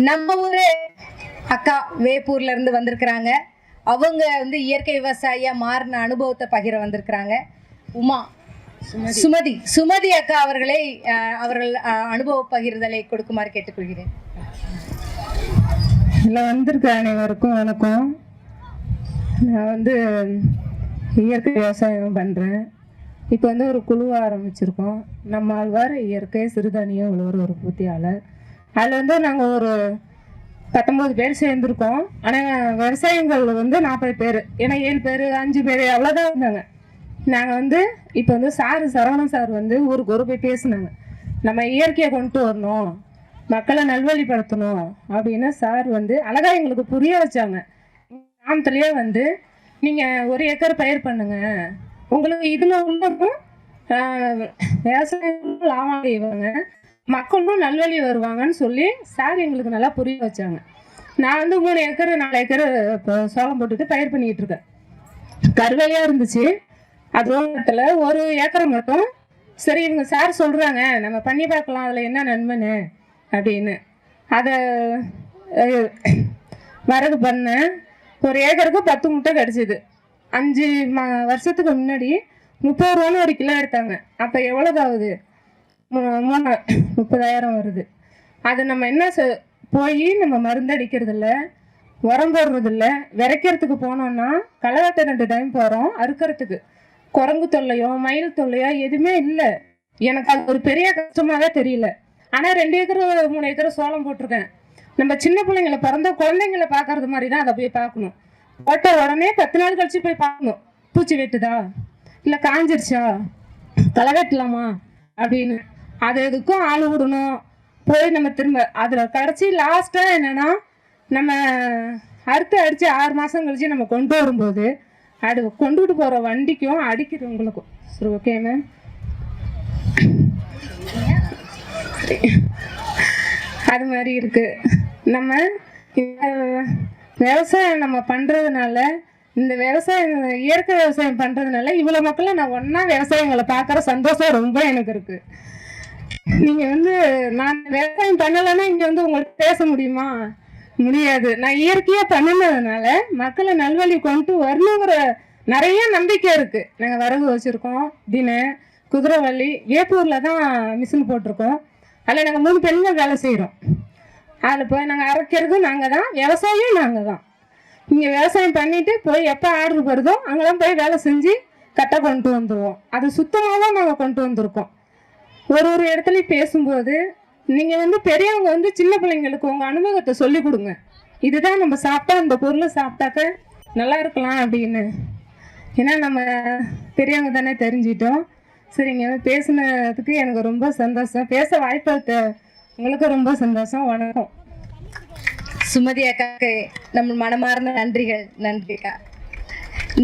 நம்ம ஊரு அக்கா வேப்பூர்ல இருந்து வந்திருக்கிறாங்க. அவங்க வந்து இயற்கை விவசாயியா மாறின அனுபவத்தை பகிர வந்திருக்கிறாங்க. உமா சுமதி. சுமதி அக்கா அவர்களை அவர்கள் அனுபவ பகிர்தலை கொடுக்குமாறு கேட்டுக்கொள்கிறேன். இதில் வந்திருக்க அனைவருக்கும் வணக்கம். நான் வந்து இயற்கை விவசாயம் பண்ணுறேன் இப்போ வந்து ஒரு குழுவை ஆரம்பிச்சிருக்கோம். நம்ம ஆழ்வார் இயற்கை சிறுதானிய உழவர் உற்பத்தியாளர். அதில் வந்து நாங்கள் ஒரு பத்தொம்பது பேர் சேர்ந்துருக்கோம். ஆனால் விவசாயிகள் வந்து நாற்பது பேர். ஏன்னா ஏழு பேர் அஞ்சு பேர் அவ்வளோதான் இருந்தாங்க. நாங்கள் வந்து இப்போ வந்து சார் சரவணன் சார் வந்து ஊருக்கு ஒரு போய் பேசினாங்க. நம்ம இயற்கையை கொண்டு வரணும். மக்களை நல்வழிப்படுத்தணும் அப்படின்னு சார் வந்து அழகா எங்களுக்கு புரிய வச்சாங்க. கிராமத்துலேயே வந்து நீங்கள் ஒரு ஏக்கர் பயிர் பண்ணுங்க. உங்களுக்கு இதில் உள்ளதும் விவசாயம் லாபம் அடைவாங்க. மக்களும் நல்வழி வருவாங்கன்னு சொல்லி சார் எங்களுக்கு நல்லா புரிய வச்சாங்க. நான் வந்து மூணு ஏக்கர் நாலு ஏக்கர் இப்போ சோளம் போட்டுட்டு பயிர் பண்ணிக்கிட்டு இருக்கேன். கருவேலையாக இருந்துச்சு. அது ஒரு ஏக்கரை மட்டும். சரி இவங்க சார் சொல்கிறாங்க நம்ம பண்ணி பார்க்கலாம் அதில் என்ன நன்மைன்னு அப்படின்னு. அதை வரது வரகு பண்ணேன். ஒரு ஏக்கருக்கு பத்து முட்டை கிடச்சிது. அஞ்சு ம வருஷத்துக்கு முன்னாடி முப்பது ரூபான்னு ஒரு கிலோ எடுத்தாங்க. அப்போ எவ்வளோதாகுது மூணு முப்பதாயிரம் வருது. அது நம்ம என்ன செ- போய் நம்ம மருந்தடிக்கிறதில்ல உரம் போடுறதில்ல விதைக்கிறதுக்கு போனோம்னா களவாட்ட ரெண்டு டைம் போகிறோம் அறுக்கிறதுக்கு. குரங்கு தொல்லையோ மயில் தொல்லையோ எதுவுமே இல்லை. எனக்கு அது ஒரு பெரிய கஷ்டமாகவே தெரியல. ஆனால் ரெண்டு ஏக்கர் மூணு ஏக்கர் சோளம் போட்டிருக்கேன். நம்ம சின்ன பிள்ளைங்கள பிறந்த குழந்தைங்கள பார்க்கறது மாதிரி தான் அதை போய் பார்க்கணும். போட்ட உடனே பத்து நாள் கழிச்சு போய் பார்க்கணும். பூச்சி வெட்டுதா? இல்லை காஞ்சிருச்சா? களை வெட்டலாமா? அப்படின்னு. அது எதுக்கும் ஆள் விடணும். போய் நம்ம திரும்ப அதில் கடைசி லாஸ்ட்டாக என்னன்னா நம்ம அறுத்து அடித்து ஆறு மாதம் கழிச்சு நம்ம கொண்டு வரும்போது அது கொண்டுகிட்டு போகிற வண்டிக்கும் அடிக்கிறவங்களுக்கும் சரி ஓகே மேம் அது மாதிரி இருக்குது நம்ம விவசாயம் நம்ம பண்ணுறதுனால இந்த விவசாயம் இயற்கை விவசாயம் பண்ணுறதுனால இவ்வளோ மக்களை நான் ஒன்றா விவசாயங்களை பார்க்குற சந்தோஷம் ரொம்ப எனக்கு இருக்குது நீங்க வந்து நான் விவசாயம் பண்ணலைன்னா இங்க வந்து உங்களுக்கு பேச முடியுமா? முடியாது. நான் இயற்கையா பண்ணினதுனால மக்களை நல்வழி கொண்டு வரணுங்கிற நிறைய நம்பிக்கை இருக்கு. நாங்க வரகு வச்சிருக்கோம். தின குதிரைவள்ளி ஏப்பூர்ல தான் மிஷின் போட்டிருக்கோம். அதில் நாங்கள் மூணு பெண்கள் வேலை செய்கிறோம் அதில் போய் நாங்கள் அரைக்கிறது நாங்கள் தான் விவசாயம் நாங்கள் தான். இங்கே விவசாயம் பண்ணிட்டு போய் எப்போ ஆர்டர் வருதோ அங்கெல்லாம் போய் வேலை செஞ்சு கரெக்டாக கொண்டு வந்துடுவோம் அது சுத்தமாக தான் நாங்கள் கொண்டு வந்திருக்கோம். ஒரு ஒரு இடத்துலையும் பேசும்போது நீங்கள் வந்து பெரியவங்க வந்து சின்ன பிள்ளைங்களுக்கு உங்கள் அனுபவத்தை சொல்லி கொடுங்க. இதுதான் நம்ம சாப்பிட்டா அந்த பொருளை சாப்பிட்டாக்க நல்லா இருக்கலாம் அப்படின்னு. ஏன்னா நம்ம பெரியவங்க தானே தெரிஞ்சிட்டோம். சரிங்க பேசுனதுக்கு எனக்கு ரொம்ப சந்தோஷம். பேச வாய்ப்பு உங்களுக்கு ரொம்ப சந்தோஷம் வணக்கம். சுமதி அக்காக்கு நம்ம மனமார்ந்த நன்றிகள். நன்றி அக்கா.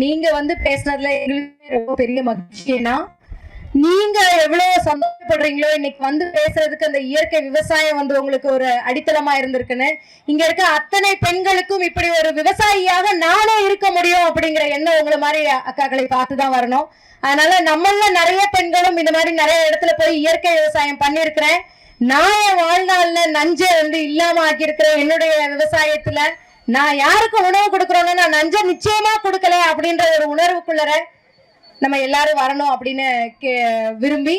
நீங்க வந்து பேசுனதுல எங்களுக்கு ரொம்ப பெரிய மகிழ்ச்சி ஏன்னா நீங்க எவ்வளவு சந்தோஷப்படுறீங்களோ இன்னைக்கு வந்து பேசுறதுக்கு அந்த இயற்கை விவசாயம் வந்து உங்களுக்கு ஒரு அடித்தளமா இருந்திருக்குன்னு. இங்க இருக்க அத்தனை பெண்களுக்கும் இப்படி ஒரு விவசாயியாக நானே இருக்க முடியும் அப்படிங்கிற எண்ணம் உங்களை மாதிரி அக்காக்களை பார்த்து தான் வரணும். அதனால நம்மள நிறைய பெண்களும் இந்த மாதிரி நிறைய இடத்துல போய் இயற்கை விவசாயம் பண்ணியிருக்கிறேன். நான் என் வாழ்நாள்ல நஞ்சை வந்து இல்லாம ஆக்கியிருக்கிறேன் என்னுடைய விவசாயத்துல நான் யாருக்கு உணவு கொடுக்குறோன்னு நான் நஞ்சை நிச்சயமா கொடுக்கல அப்படின்ற ஒரு உணர்வுக்குள்ளற நம்ம எல்லாரும் வரணும் அப்படின்னு கே விரும்பி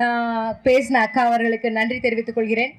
ஆஹ், பேசின அக்கா அவர்களுக்கு நன்றி தெரிவித்துக் கொள்கிறேன்.